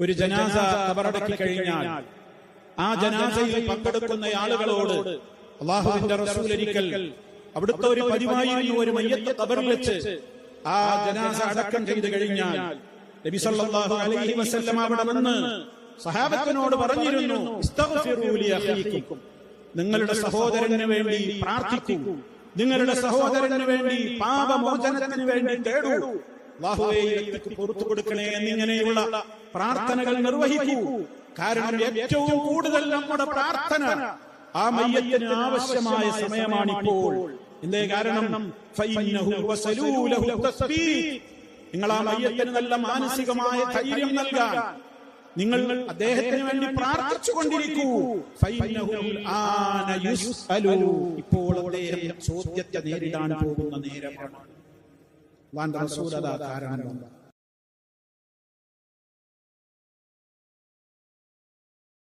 ഒരു ജനാസ കബറടക്കി കഴിഞ്ഞാൽ ആ ജനാസയിൽ പങ്കെടുക്കുന്ന ആളുകളോട് അള്ളാഹുവിന്റെ റസൂൽ ഒരിക്കൽ അവിടുത്തെ ഒരു പതിവായിരുന്നു ഒരു മയ്യത്ത് കബറിൽ വെച്ച് ആ ജനാസ അടക്കം ചെയ്തു കഴിഞ്ഞാൽ നബി സല്ലല്ലാഹു അലൈഹി വസല്ലം അവിടെ നിന്ന് സഹാബത്തിനോട് പറഞ്ഞിരുന്നു ഇസ്തഗ്ഫിറൂ ലി അഖീക്കും. നിങ്ങളുടെ സഹോദരന് വേണ്ടി പ്രാർത്ഥിക്കൂ. നിങ്ങളുടെ സഹോദരന് വേണ്ടി പാപമോചനത്തിന് വേണ്ടി തേടൂ. വ്യക്തിക്ക് പുറത്തു കൊടുക്കണേ എന്നിങ്ങനെയുള്ള പ്രാർത്ഥനകൾ നിർവഹിക്കൂ. കാരണം ഏറ്റവും കൂടുതൽ നമ്മുടെ പ്രാർത്ഥന ആ മയ്യത്തിന് ആവശ്യമായ സമയമാണിപ്പോൾ എന്തേ കാരണം. നിങ്ങൾ ആ മയ്യത്തിന് നല്ല മാനസികമായ ധൈര്യം നൽകാൻ. നിങ്ങൾ അദ്ദേഹത്തിന് വേണ്ടി പ്രാർത്ഥിച്ചു കൊണ്ടിരിക്കൂ. ഇപ്പോൾ അദ്ദേഹം ചോദ്യത്തെ നേരിടാൻ പോകുന്ന നേരമാണ്. കാരണം.